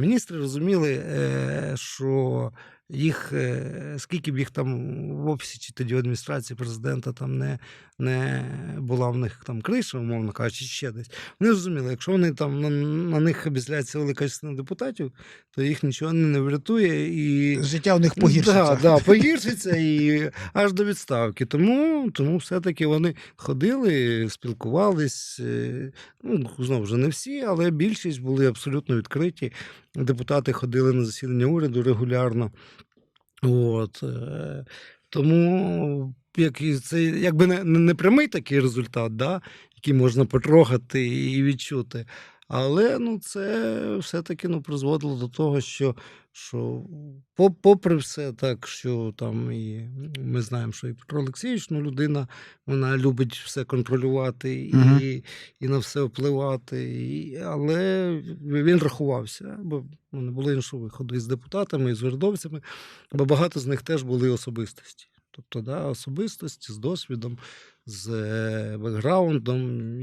Міністри розуміли, е, що їх, е, скільки б їх там в офісі чи тоді в адміністрації президента там не, не була в них там криша, умовно кажучи, ще десь. Вони розуміли, якщо вони там на, на них обізляється велика частина депутатів, то їх нічого не, не врятує і. Життя у них погіршиться. Да, да, погіршиться і аж до відставки. Тому, тому все-таки вони ходили, спілкувались. е, Ну, знову ж не всі, але більшість були абсолютно відкриті. Депутати ходили на засідання уряду регулярно. От, е, тому як, це якби не не прямий такий результат, да, який можна потрогати і відчути. Але ну, це все-таки ну, призводило до того, що, що попри все так, що там і ми знаємо, що і Петро Олексійович, ну, людина, вона любить все контролювати і, Мгм. і на все впливати. І, але він рахувався, бо ну, не було іншого виходу і з депутатами, і з урядовцями, бо багато з них теж були особистості. Тобто, да, особистості з досвідом, з е, бекграундом.